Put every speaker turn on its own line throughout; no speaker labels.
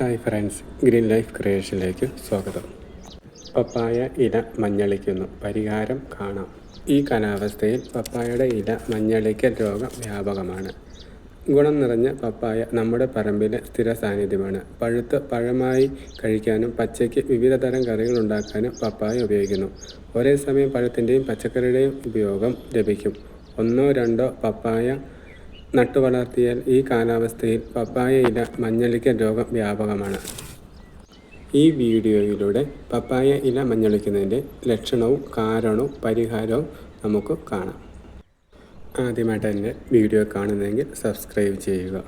Hi friends green life ക്രിയേഷനിലേക്ക് സ്വാഗതം. പപ്പായ ഇല മഞ്ഞളിക്കുന്നു. പരിഹാരം കാണാം. ഈ കാലാവസ്ഥയിൽ പപ്പായയുടെ ഇല മഞ്ഞളിക്കൽ രോഗം വ്യാപകമാണ്. ഗുണം നിറഞ്ഞ പപ്പായ നമ്മുടെ പറമ്പിലെ സ്ഥിര സാന്നിധ്യമാണ്. പഴുത്ത് പഴമായി കഴിക്കാനും പച്ചയ്ക്ക് വിവിധ തരം കറികൾ ഉണ്ടാക്കാനും പപ്പായ ഉപയോഗിക്കുന്നു. ഒരേ സമയം പഴത്തിന്റെയും പച്ചക്കറിയുടെയും ഉപയോഗം ലഭിക്കും. ഒന്നോ രണ്ടോ പപ്പായ നട്ടുവളർത്തിയാൽ ഈ കാലാവസ്ഥയിൽ പപ്പായ ഇല മഞ്ഞളിക്കൽ രോഗം വ്യാപകമാണ്. ഈ വീഡിയോയിലൂടെ പപ്പായ ഇല മഞ്ഞളിക്കുന്നതിന്റെ ലക്ഷണവും കാരണവും പരിഹാരവും നമുക്ക് കാണാം. ആദ്യമായിട്ട് എന്റെ വീഡിയോ കാണുന്നതെങ്കിൽ സബ്സ്ക്രൈബ് ചെയ്യുക.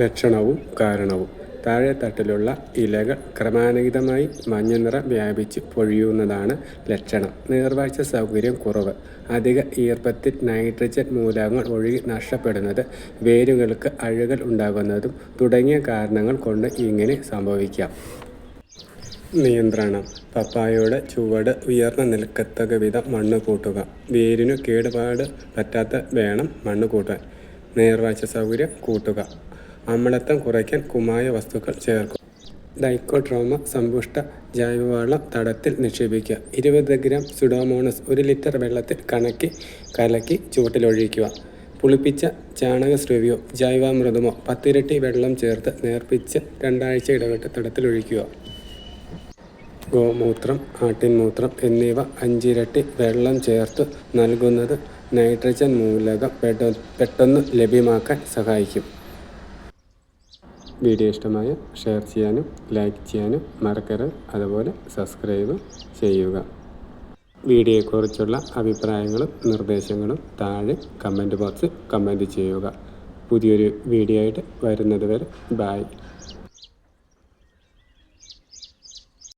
ലക്ഷണവും കാരണവും. താഴെ തട്ടിലുള്ള ഇലകൾ ക്രമാനുഗതമായി മഞ്ഞ നിറം വ്യാപിച്ച് പൊഴിയുന്നതാണ് ലക്ഷണം. നീർവാഴ്ച സൗകര്യം കുറവ്. അധിക ഈർപ്പത്തിൽ നൈട്രജൻ മൂലകങ്ങൾ ഒഴുകി നഷ്ടപ്പെടുന്നത് വേരുകൾക്ക് അഴുകൽ ഉണ്ടാകുന്നതും തുടങ്ങിയ കാരണങ്ങൾ കൊണ്ട് ഇങ്ങനെ സംഭവിക്കാം. നിയന്ത്രണം. പപ്പായയുടെ ചുവട് ഉയർന്നു നിൽക്കത്തക വിധം മണ്ണ് കൂട്ടുക. വേരിനു കേടുപാട് പറ്റാത്ത വേണം മണ്ണ് കൂട്ടാൻ. നീർവാഴ്ച സൗകര്യം കൂട്ടുക. അമ്ലത്വം കുറയ്ക്കാൻ കുമായ വസ്തുക്കൾ ചേർക്കും. ഡൈക്കോട്രോമ സമ്പുഷ്ട ജൈവവളം തടത്തിൽ നിക്ഷേപിക്കുക. ഇരുപത് ഗ്രാം സുഡോമോണസ് ഒരു ലിറ്റർ വെള്ളത്തിൽ കണക്കി കലക്കി ചുവട്ടിലൊഴിക്കുക. പുളിപ്പിച്ച ചാണക സ്രവിയോ ജൈവാമൃതമോ പത്തിരട്ടി വെള്ളം ചേർത്ത് നേർപ്പിച്ച് രണ്ടാഴ്ച ഇടവിട്ട് തടത്തിലൊഴിക്കുക. ഗോമൂത്രം ആട്ടിൻമൂത്രം എന്നിവ അഞ്ചിരട്ടി വെള്ളം ചേർത്ത് നൽകുന്നത് നൈട്രജൻ മൂലകം പെട്ടെന്ന് ലഭ്യമാക്കാൻ സഹായിക്കും. വീഡിയോ ഇഷ്ടമായ ഷെയർ ചെയ്യാനും ലൈക്ക് ചെയ്യാനും മറക്കരുത്. അതുപോലെ സബ്സ്ക്രൈബ് ചെയ്യുക. വീഡിയോയെക്കുറിച്ചുള്ള അഭിപ്രായങ്ങളും നിർദ്ദേശങ്ങളും താഴെ കമന്റ് ബോക്സിൽ കമന്റ് ചെയ്യുക. പുതിയൊരു വീഡിയോ ആയിട്ട് വരുന്നത് വരെ ബായ്